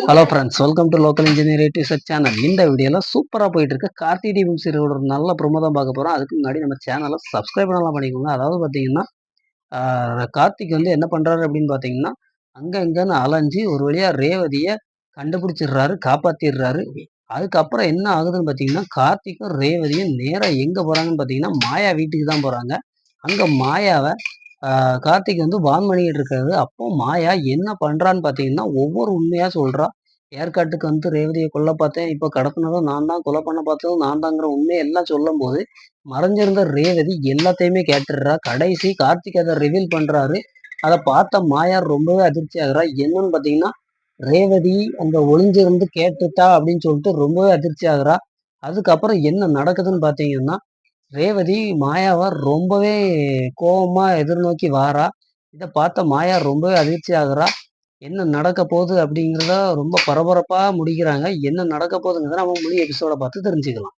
Hello friends welcome to local engineer research channel இந்த வீடியோவில் சூப்பராக போயிட்டு இருக்கு கார்த்தி டிவி சீரோட ஒரு நல்ல ப்ரொமோ தான் பார்க்க போகிறோம் அதுக்கு முன்னாடி நம்ம சேனலை சப்ஸ்கிரைப் பண்ணலாம் பண்ணிக்கோங்க. அதாவது பார்த்தீங்கன்னா கார்த்திக் வந்து என்ன பண்ணுறாரு அப்படின்னு பார்த்தீங்கன்னா அங்கே இங்கேன்னு அலைஞ்சு ஒரு வழியாக ரேவதியை கண்டுபிடிச்சிடுறாரு காப்பாற்றிடுறாரு அதுக்கப்புறம் என்ன ஆகுதுன்னு பார்த்தீங்கன்னா கார்த்திக்கும் ரேவதியும் நேராக எங்கே போகிறாங்கன்னு பார்த்தீங்கன்னா மாயா வீட்டுக்கு தான் போகிறாங்க அங்கே மாயாவை கார்த்திக் வந்து வான் பண்ணிக்கிட்டு இருக்காரு. அப்போ மாயா என்ன பண்ணுறான்னு பார்த்தீங்கன்னா ஒவ்வொரு உண்மையாக சொல்கிறா ஏற்காட்டுக்கு வந்து ரேவதியை கொல்ல பார்த்தேன். இப்போ கடத்தினதும் நான் தான் கொலை பண்ண பார்த்ததும் நான் தாங்கிற உண்மையை எல்லாம் சொல்லும்போது மறைஞ்சிருந்த ரேவதி எல்லாத்தையுமே கேட்டுடுறா. கடைசி கார்த்திக் அதை ரிவீல் பண்ணுறாரு அதை பார்த்த மாயா ரொம்பவே அதிர்ச்சி ஆகுறா. என்னன்னு பார்த்தீங்கன்னா ரேவதி அந்த ஒளிஞ்சிருந்து கேட்டுட்டா அப்படின்னு சொல்லிட்டு ரொம்பவே அதிர்ச்சி ஆகுறா. அதுக்கப்புறம் என்ன நடக்குதுன்னு பார்த்தீங்கன்னா ரேவதி மாயாவை ரொம்பவே கோபமா எதிர்நோக்கி வாரா. இதை பார்த்த மாயா ரொம்பவே அதிர்ச்சி ஆகுறா. என்ன நடக்க போகுது அப்படிங்கிறத ரொம்ப பரபரப்பாக முடிக்கிறாங்க. என்ன நடக்க போகுதுங்கிறத நம்ம முழு எபிசோட பார்த்து தெரிஞ்சுக்கலாம்.